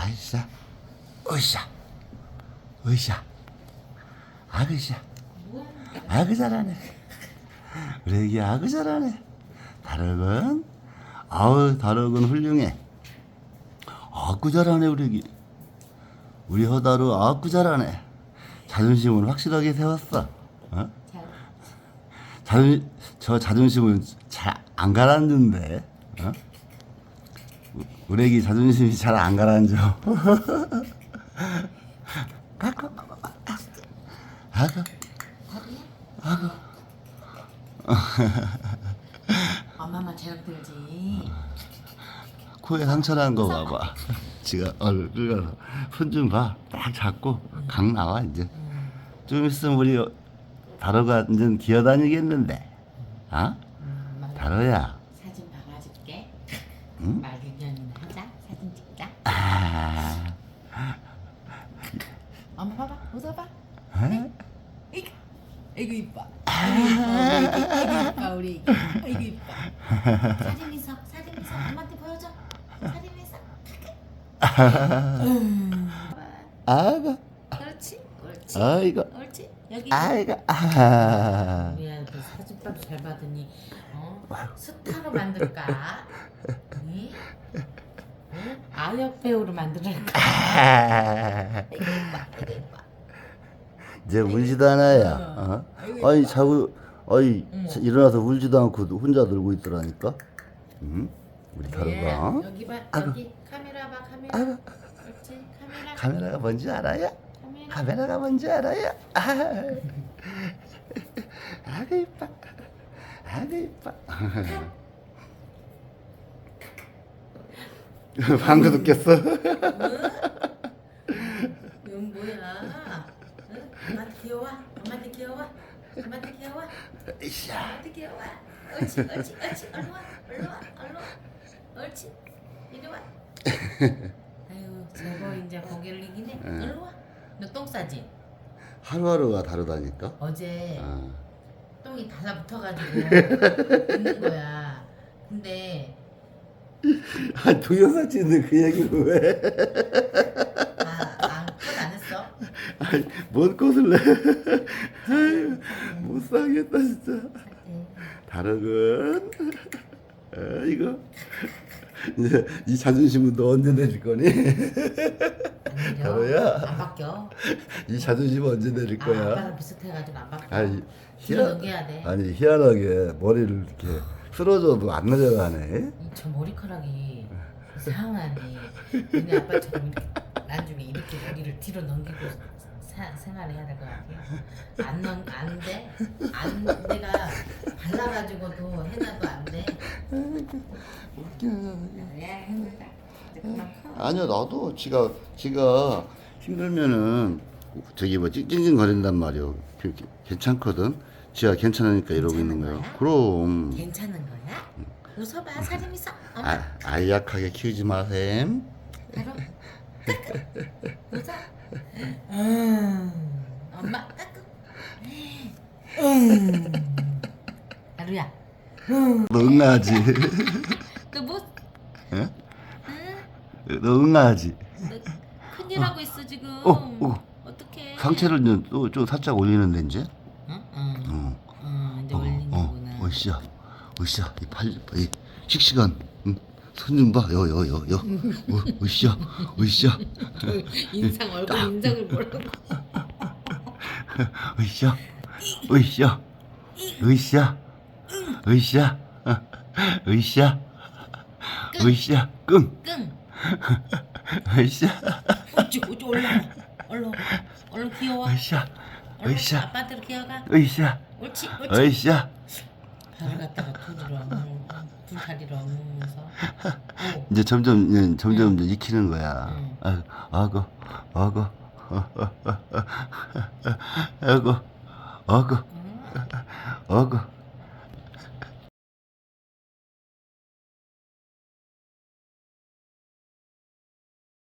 아이샤, 으쌰, 으쌰, 아그샤, 아그 잘하네. 우리 애기 아그 잘하네. 다락은, 아우, 다락은 훌륭해. 아구 잘하네, 우리 애기. 우리 허다루 아구 잘하네. 자존심을 확실하게 세웠어. 어? 잘. 자존, 저 자존심은 잘 안 가라앉는데, 어? 우- 우리 애기 자존심이 잘 안 가라앉아. 아가, 엄마만 체력 들지. 코에 상처 난 거 봐봐. 지가 얼굴 가서 손좀 봐. 딱 잡고 강 나와 이제. 좀 있으면 우리 다로가 이제 기어다니겠는데. 어? 음, 다로야. 사진 박아줄게. 응? 말균년이나 하자. 사진 찍자. 아, 엄마 봐봐. 웃어봐. 에? 이거. 이거 이뻐. 아이고 이뻐 우리 애기. 아이고 이뻐. 사진 있어. 사진 있어. 엄마한테 보여줘. 사진 있어. 아가, 그렇지. 옳지. 아이고, 옳지. 여기. 아이고, 아. 우리야 그 사진값 잘 받으니 어? 스타로 만들까? 응? 응? 아역 배우로 만들까? 이제 울지도 않아요. 어? 아니 자꾸 아니 자- 일어나서 울지도 않고 혼자 놀고 있더라니까. 응? 우리 예, 다루가 여기 봐. 여기 카메라 봐, 카메라. 그렇지, 카메라. 카메라가 뭔지 알아요? 카메라. 카메라가 뭔지 알아요? 아, 아그 이뻐, 아그 이뻐. 방금 웃겼어. 이건 뭐야? 응? 엄마한테 귀여워? 엄마한테 귀여워? 엄마한테 귀여워? 이샤. 엄마한테 귀여워? 옳지, 옳지, 옳지. 얼른 와, 얼른 와, 얼른 와. 옳지. 이리 와. 아유, 제법 이제 고개를 이기네. 얼른 와. 너 똥 싸지? 하루하루가 다르다니까. 어제 아, 똥이 달라붙어가지고 있는 거야. 근데 아 동영상 찍는데 그 얘기를 왜? 아, 아안 했어? 아이, 뭔 꽃을 내? 아유, 못 살겠다 진짜. 네. 다르군. 아, 이거 이제 이 자존심은 너 언제 내릴 거니? 안 여보야. 내려. 안 바뀌어. 이 자존심 언제 내릴 아, 거야? 아빠랑 비슷해가지고 안 바뀌어. 아니 희한 넘겨야 돼. 아니 희한하게 머리를 이렇게 쓸어줘도 안 내려가네. 이저 머리카락이 이상하네. 너네 아빠처럼 이렇게 나중에 이렇게 머리를 뒤로 넘기고 사, 생활해야 될 것 같아. 안 넘, 안 돼. 안 내가 발라가지고도 해놔도 안 돼. 야 힘들다. 이제 그만 커. 아니요 나도 지가 지가 힘들면은 저기 뭐 찡찡거린단 말이오. 괜찮거든. 지가 괜찮으니까 이러고 있는 거야. 거야? 그럼 괜찮은 거야? 웃어봐 사진 있어. 엄마 아, 아이 약하게 키우지 마셈. 바로 웃어. 음, 엄마 까꿍. 음. 아루야, 너 응아지. 너 뭐? 예? 응? 너 응아지. 너 큰일 하고 있어 지금. 어, 어. 어떡해? 상체를 좀, 또, 좀 살짝 올리는데 이제. 응, 응, 어. 응. 이제 어, 올리는구나. 어, 으쌰, 으쌰, 이 팔, 이 씩씩한, 응. 손좀 봐, 여, 여, 여, 여, 어, 으쌰, 으쌰, 인상 얼굴 인상을 보라고. 으쌰, 으쌰, 으쌰, 으쌰, 어, 으쌰, 으쌰, 끙, 끙. 으쌰, 어찌 어찌 올라. 얼른 얼른 귀여워. 으쌰, 얼른 으쌰, 아빠한테로 기어가. 으쌰, 옳지 옳지. 으쌰. 발을 갖다가 둘이로 엉- 둘다리로 엉면서. 오. 이제 점점, 이제 점점 이제 익히는 거야. 응. 아, 아고, 아고, 아고, 아고, 아고, 응? 아고.